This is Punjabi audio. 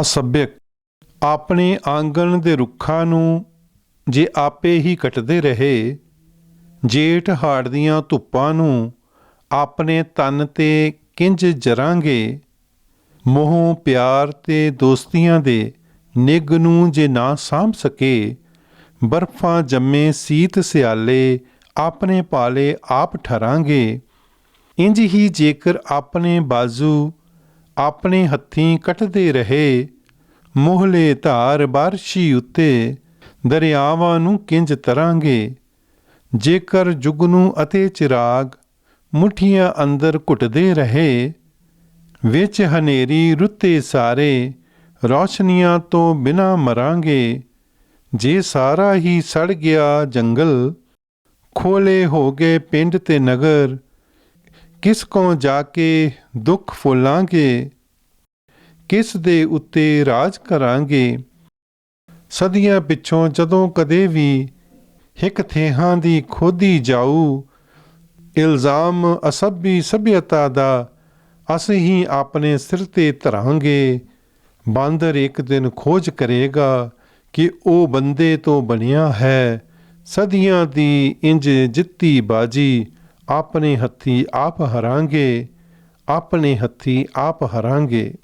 ਅਸਭਿਅਕ। ਆਪਣੇ ਆਂਗਣ ਦੇ ਰੁੱਖਾਂ ਨੂੰ ਜੇ ਆਪੇ ਹੀ ਕੱਟਦੇ ਰਹੇ, ਜੇਠ ਹਾੜ ਦੀਆਂ ਧੁੱਪਾਂ ਨੂੰ ਆਪਣੇ ਤਨ ਤੇ ਕਿੰਜ ਜਰਾਂਗੇ? ਮੋਹ ਪਿਆਰ ਤੇ ਦੋਸਤੀਆਂ ਦੇ ਨਿੱਘ ਨੂੰ ਜੇ ਨਾ ਸਾਂਭ ਸਕੇ, ਬਰਫਾਂ ਜੰਮੇ ਸੀਤ ਸਿਆਲੇ ਆਪਣੇ ਪਾਲੇ ਆਪ ਠਰਾਂਗੇ। ਇੰਜ ਹੀ ਜੇਕਰ ਆਪਣੇ ਬਾਜ਼ੂ ਆਪਣੇ ਹੱਥੀਂ ਕੱਟਦੇ ਰਹੇ। ਮੋਹਲੇ ਧਾਰ ਬਾਰਸ਼ੀ ਉੱਤੇ ਦਰਿਆਵਾਂ ਨੂੰ ਕਿੰਜ ਤਰਾਂਗੇ। ਜੇਕਰ ਜੁਗਨੂ ਅਤੇ ਚਿਰਾਗ ਮੁਠੀਆਂ ਅੰਦਰ ਘੁੱਟਦੇ ਰਹੇ, ਵਿੱਚ ਹਨੇਰੀ ਰੁੱਤੇ ਸਾਰੇ ਰੌਸ਼ਨੀਆਂ ਤੋਂ ਬਿਨਾ ਮਰਾਂਗੇ। ਜੇ ਸਾਰਾ ਹੀ ਸੜ ਗਿਆ ਜੰਗਲ, ਖੋਲੇ ਹੋ ਗਏ ਪਿੰਡ ਤੇ ਨਗਰ ਕਿਸ ਕੋ ਜਾ ਕੇ ਦੁੱਖ ਫੁੱਲਾਂਗੇ, ਕਿਸ ਦੇ ਉੱਤੇ ਰਾਜ ਕਰਾਂਗੇ? ਸਦੀਆਂ ਪਿੱਛੋਂ ਜਦੋਂ ਕਦੇ ਵੀ ਹਿੱਕ ਥੇਹਾਂ ਦੀ ਖੋਦੀ ਜਾਊ, ਇਲਜ਼ਾਮ ਅਸੱਭੀ ਸਭਿਅਤਾ ਦਾ ਅਸੀਂ ਹੀ ਆਪਣੇ ਸਿਰ ਤੇ ਧਰਾਂਗੇ। ਬਾਂਦਰ ਇੱਕ ਦਿਨ ਖੋਜ ਕਰੇਗਾ ਕਿ ਉਹ ਬੰਦੇ ਤੋਂ ਬਣਿਆ ਹੈ, ਸਦੀਆਂ ਦੀ ਇੰਜ ਜਿੱਤੀ ਬਾਜੀ। ਆਪਣੇ ਹੱਥੀ ਆਪ ਹਰਾਂਗੇ ਆਪਣੇ ਹੱਥੀ ਆਪ ਹਰਾਂਗੇ।